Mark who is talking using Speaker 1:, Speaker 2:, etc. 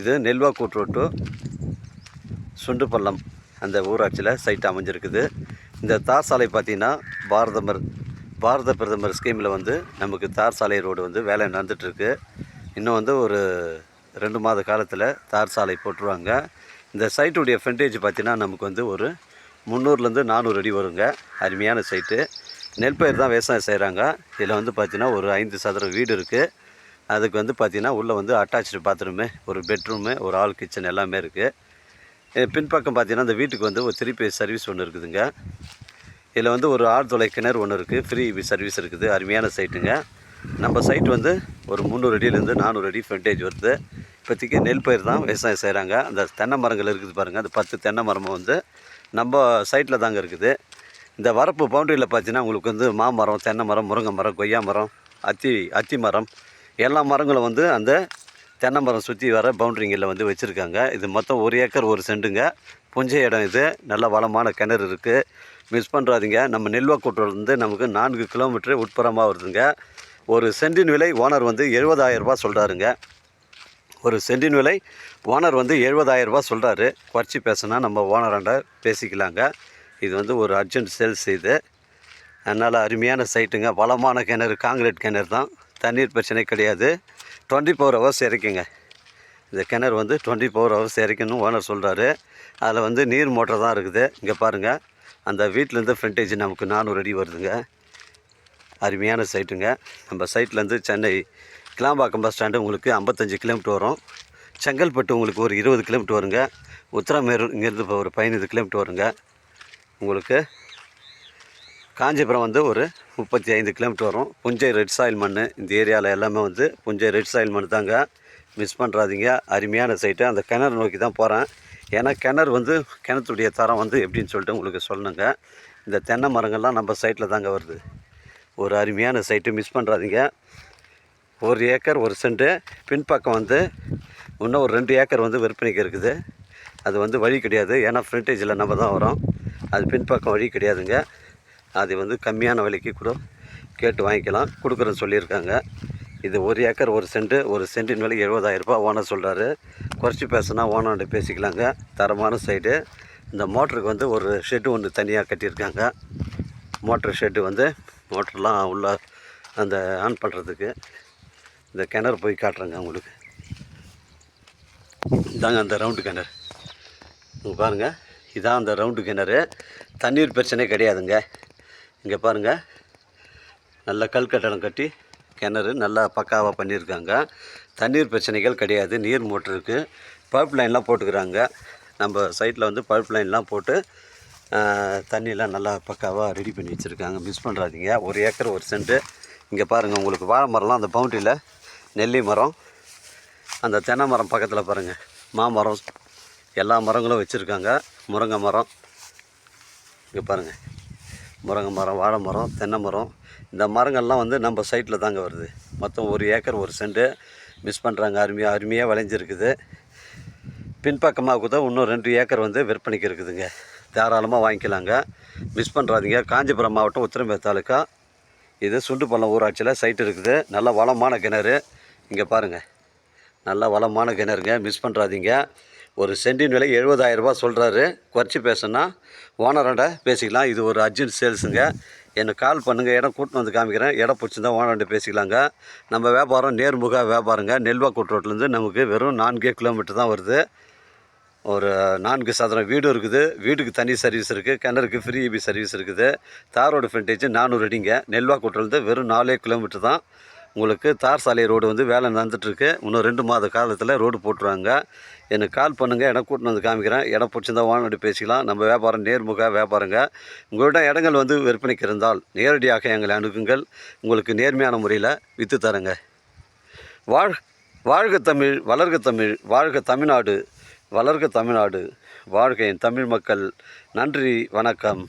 Speaker 1: இது நெல்வாக்கூட் ரோட்டு. சுண்டுப்பள்ளம் அந்த ஊராட்சியில் சைட் அமைஞ்சிருக்குது. இந்த தார் சாலை பார்த்திங்கன்னா பாரதமர் பாரத பிரதமர் ஸ்கீமில் வந்து நமக்கு தார் சாலை ரோடு வந்து வேலை நடந்துகிட்ருக்கு இன்னும் வந்து ஒரு ரெண்டு மாத காலத்தில் தார் சாலை போட்டுருவாங்க. இந்த சைட்டுடைய ஃப்ரண்டேஜ் பார்த்தீங்கன்னா நமக்கு வந்து ஒரு முந்நூறுலேருந்து நானூறு அடி வருங்க. அருமையான சைட்டு. நெல் பயிர் தான் விவசாயம் செய்கிறாங்க இதில் வந்து பார்த்திங்கன்னா ஒரு ஐந்து சதுர வீடு இருக்குது அதுக்கு வந்து பார்த்திங்கன்னா உள்ளே வந்து அட்டாச்சு பாத்ரூமு ஒரு பெட்ரூமு ஒரு ஆல் கிச்சன் எல்லாமே இருக்குது பின்பக்கம் பார்த்தீங்கன்னா இந்த வீட்டுக்கு வந்து ஒரு திருப்பி சர்வீஸ் ஒன்று இருக்குதுங்க. இதில் வந்து ஒரு ஆழ்துளை கிணறு ஒன்று இருக்குது ஃப்ரீ சர்வீஸ் இருக்குது. அருமையான சைட்டுங்க நம்ம சைட் வந்து ஒரு முந்நூறு அடியிலேருந்து நானூறு அடி ஃப்ரண்டேஜ் வருது. இப்போதைக்கு நெல் பயிர் தான் விவசாயம் செய்கிறாங்க அந்த தென்னை மரங்கள் இருக்குது பாருங்கள் அந்த பத்து தென்னை மரமும் வந்து நம்ம சைட்டில் தாங்க இருக்குது. இந்த வரப்பு பவுண்டரியில் பார்த்தீங்கன்னா உங்களுக்கு வந்து மாமரம் தென்னை மரம் முருங்கை மரம் கொய்யா மரம் அத்தி அத்தி மரம் எல்லா மரங்களும் வந்து அந்த தென்னை மரம் சுற்றி வர பவுண்டரிங்களில் வந்து வச்சுருக்காங்க. இது மொத்தம் ஒரு ஏக்கர் ஒரு செண்டுங்க. புஞ்சை இடம் இது. நல்ல வளமான கிணறு இருக்குது மிஸ் பண்ணுறாதீங்க நம்ம நெல்வாக்கூட்டிலேருந்து நமக்கு நான்கு கிலோமீட்டர் உட்புறமாக வருதுங்க. ஒரு சென்டின் விலை ஓனர் வந்து எழுபதாயிரரூபா சொல்கிறாருங்க ஒரு சென்டின் விலை ஓனர் வந்து எழுபதாயிரரூபா சொல்கிறாரு குறைச்சி பேசினா நம்ம ஓனராண்ட பேசிக்கலாங்க. இது வந்து ஒரு அர்ஜென்ட் சேல்ஸ் இது. அதனால் அருமையான சைட்டுங்க வளமான கிணறு காங்கிரீட் கிணறு தான். தண்ணீர் பிரச்சனை கிடையாது. டுவெண்ட்டி ஃபோர் ஹவர்ஸ் இறக்குங்க. இந்த கிணறு வந்து டுவெண்ட்டி ஃபோர் ஹவர்ஸ் இறக்கணும் ஓனர் சொல்கிறாரு அதில் வந்து நீர் மோட்டர் தான் இருக்குது. இங்கே பாருங்கள் அந்த வீட்டிலேருந்து ஃப்ரண்டேஜ் நமக்கு நானூறு அடி வருதுங்க. அருமையான சைட்டுங்க நம்ம சைட்லேருந்து சென்னை கிளாம்பாக்கம் பஸ் ஸ்டாண்டு உங்களுக்கு ஐம்பத்தஞ்சு கிலோமீட்டர் வரும். செங்கல்பட்டு உங்களுக்கு ஒரு இருபது கிலோமீட்டர் வருங்க. உத்தரமேரூர் இங்கேருந்து இப்போ ஒரு பதினைந்து கிலோமீட்டர் வருங்க. உங்களுக்கு காஞ்சிபுரம் வந்து ஒரு முப்பத்தி ஐந்து கிலோமீட்டர் வரும். புஞ்சை ரெட் சாயில் மண் இந்த ஏரியாவில் எல்லாமே வந்து புஞ்சை ரெட் சாயில் மண் தாங்க. மிஸ் பண்ணுறாதீங்க அருமையான சைட்டு அந்த கிணறு நோக்கி தான் போகிறேன் ஏன்னா கிணறு வந்து கிணத்துடைய தரம் வந்து எப்படின்னு சொல்லிட்டு உங்களுக்கு சொல்லணுங்க. இந்த தென்னை மரங்கள்லாம் நம்ம சைட்டில் தாங்க வருது. ஒரு அருமையான சைட்டு மிஸ் பண்ணுறாதீங்க ஒரு ஏக்கர் ஒரு சென்ட்டு பின்பக்கம் வந்து இன்னும் ஒரு ரெண்டு ஏக்கர் வந்து விற்பனைக்கு இருக்குது. அது வந்து வழி கிடையாது. ஏன்னா ஃப்ரண்டேஜில் நம்ம தான் வரோம். அது பின்பக்கம் வழி கிடையாதுங்க. அது வந்து கம்மியான விலைக்கு கூட கேட்டு வாங்கிக்கலாம். கொடுக்குறேன்னு சொல்லியிருக்காங்க. இது ஒரு ஏக்கர் ஒரு சென்ட்டு ஒரு சென்ட்டின் விலை 70000 ரூபாய் ஓனர் சொல்கிறாரு குறைச்சி பேசுனா ஓனர்கிட்ட பேசிக்கலாங்க. தரமான சைடு. இந்த மோட்டருக்கு வந்து ஒரு ஷெட்டு ஒன்று தனியாக கட்டியிருக்காங்க. மோட்ரு ஷெட்டு வந்து மோட்டர்லாம் உள்ள அந்த ஆன் பண்ணுறதுக்கு இந்த கிணறு போய் காட்டுறேங்க உங்களுக்கு. இதாங்க அந்த ரவுண்டு கிணறு. பாருங்கள் இதான் அந்த ரவுண்டு கிணறு. தண்ணீர் பிரச்சனை கிடையாதுங்க. இங்கே பாருங்கள் நல்ல கல் கட்டடம் கட்டி கிணறு நல்லா பக்காவாக பண்ணியிருக்காங்க. தண்ணீர் பிரச்சனைகள் கிடையாது. நீர் மோட்டர் இருக்குது பைப் லைன்லாம் போட்டுக்கிறாங்க. நம்ம சைட்டில் வந்து பைப் லைன்லாம் போட்டு தண்ணியெலாம் நல்லா பக்காவாக ரெடி பண்ணி வச்சுருக்காங்க. மிஸ் பண்ணுறாதீங்க ஒரு ஏக்கர் ஒரு சென்ட்டு இங்கே பாருங்கள் உங்களுக்கு வாழை மரம்லாம் அந்த பவுண்டரியில் நெல்லி மரம் அந்த தென்னை மரம் பக்கத்தில் பாருங்கள் மாமரம் எல்லா மரங்களும் வச்சுருக்காங்க. முருங்கை மரம். இங்கே பாருங்கள் முருங்கை மரம் வாழை மரம் தென்னை மரம் இந்த மரங்கள்லாம் வந்து நம்ம சைட்டில் தாங்க வருது. மொத்தம் ஒரு ஏக்கர் ஒரு சென்ட்டு மிஸ் பண்ணுறாங்க அருமையாக அருமையாக விளைஞ்சிருக்குது. பின்பக்கமாக கூட இன்னும் ரெண்டு ஏக்கர் வந்து விற்பனைக்கு இருக்குதுங்க. தாராளமாக வாங்கிக்கலாங்க. மிஸ் பண்ணுறாதீங்க காஞ்சிபுரம் மாவட்டம் உத்திரமே தாலுக்கா. இது சுண்டுப்பள்ளம் ஊராட்சியில் சைட் இருக்குது. நல்ல வளமான கிணறு. இங்கே பாருங்கள் நல்ல வளமான கிணறுங்க. மிஸ் பண்ணுறாதீங்க ஒரு சென்டின் விலை 70000 சொல்கிறாரு குறைச்சி பேசுனா ஓனராண்ட பேசிக்கலாம். இது ஒரு அர்ஜென்ட் சேல்ஸுங்க. எனக்கு கால் பண்ணுங்கள் இடம் கூட்டின்னு வந்து காமிக்கிறேன். இடம் பிடிச்சிருந்தா ஓனர்கிட்ட பேசிக்கலாங்க. நம்ம வியாபாரம் நேர்முக வியாபாரங்க. நெல்வாக்கூட் ரோட்லேருந்து நமக்கு வெறும் நான்கே கிலோமீட்டர் தான் வருது. ஒரு நான்கு சதுரம் வீடும் இருக்குது. வீட்டுக்கு தனி சர்வீஸ் இருக்குது கிணறுக்கு ஃப்ரீ இபி சர்வீஸ் இருக்குது. தாரோடு ஃப்ரண்டேஜ் நானூறு அடிங்க. நெல்வாக்கூட்டிலேருந்து வெறும் நாலே கிலோமீட்டர் தான் உங்களுக்கு தார் சாலை ரோடு வந்து வேலை நடந்துட்டுருக்கு. இன்னும் ரெண்டு மாத காலத்தில் ரோடு போட்டுருவாங்க. எனக்கு கால் பண்ணுங்கள் இடம் கூட்டின்னு வந்து காமிக்கிறேன். இடம் பிடிச்சிருந்தா வாங்கிட்டு பேசிக்கலாம். நம்ம வியாபாரம் நேர்முக வியாபாரங்க. உங்கள்கிட்ட இடங்கள் வந்து விற்பனைக்கு இருந்தால் நேரடியாக எங்களை அணுகுங்கள். உங்களுக்கு நேர்மையான முறையில் விற்று தரேங்க. வாழ் வாழ்க தமிழ் வளர்க தமிழ் வாழ்க தமிழ்நாடு வளர்க தமிழ்நாடு வாழ்க என் தமிழ் மக்கள். நன்றி வணக்கம்.